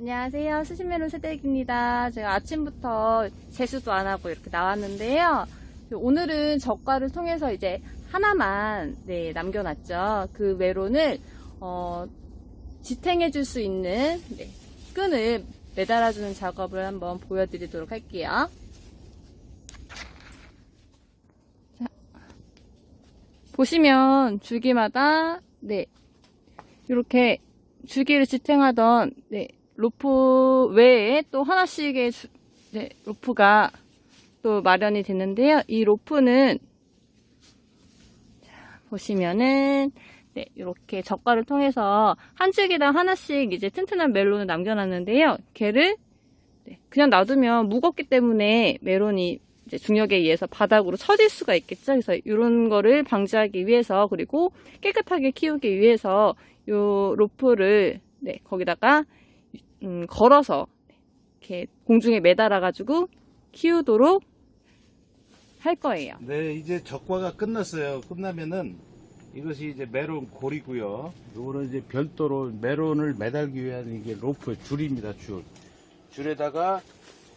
안녕하세요. 수신메론 새댁입니다. 제가 아침부터 세수도 안 하고 이렇게 나왔는데요. 오늘은 젓갈을 통해서 이제 하나만 네, 남겨놨죠. 그 메론을 어, 지탱해 줄 수 있는 네, 끈을 매달아 주는 작업을 한번 보여드리도록 할게요. 자, 보시면 줄기마다 네 이렇게 줄기를 지탱하던 네, 로프 외에 또 하나씩의 주- 네, 로프가 또 마련이 됐는데요. 이 로프는 자, 보시면은 네, 이렇게 젓갈을 통해서 한 줄기당 하나씩 이제 튼튼한 멜론을 남겨놨는데요. 걔를 네, 그냥 놔두면 무겁기 때문에 멜론이 중력에 의해서 바닥으로 처질 수가 있겠죠. 그래서 이런 거를 방지하기 위해서 그리고 깨끗하게 키우기 위해서 요 로프를 네, 거기다가 음, 걸어서 이렇게 공중에 매달아 가지고 키우도록 할 거예요. 네, 이제 적과가 끝났어요. 끝나면은 이것이 이제 메론 골이고요. 요거는 이제 별도로 메론을 매달기 위한 이게 로프 줄입니다. 줄. 줄에다가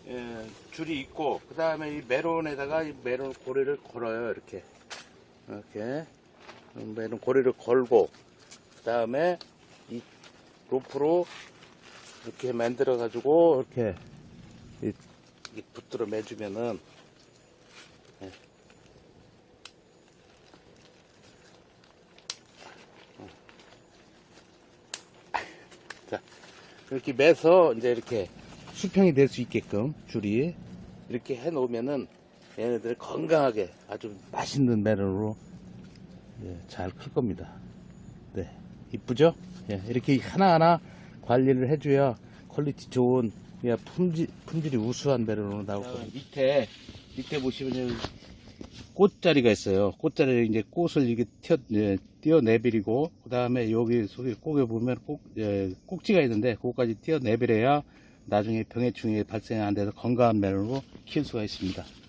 예, 줄이 있고 그 다음에 이 메론에다가 이 메론 고리를 걸어요. 이렇게 이렇게 메론 고리를 걸고 그 다음에 이 로프로 이렇게 만들어 가지고 이렇게 이, 이 붙들어 매주면은 자, 이렇게 매서 이제 이렇게 수평이 될 수 있게끔 줄이 이렇게 해 놓으면은 얘네들 건강하게 아주 맛있는 메론으로 예, 잘클 겁니다. 네, 이쁘죠? 예, 이렇게 하나하나 관리를 해줘야 퀄리티 좋은 예, 품질, 품질이 우수한 메론으로 나올 겁니다. 밑에 밑에 보시면 꽃자리가 있어요. 꽃자리에 이제 꽃을 이렇게 튀어, 예, 띄어내버리고, 그 다음에 여기 속에 꼭에 보면 꼭, 예, 꼭지가 있는데, 그거까지 띄어내버려야 나중에 병해충이 발생 안 돼서 건강한 메론으로 키울 수가 있습니다. 네.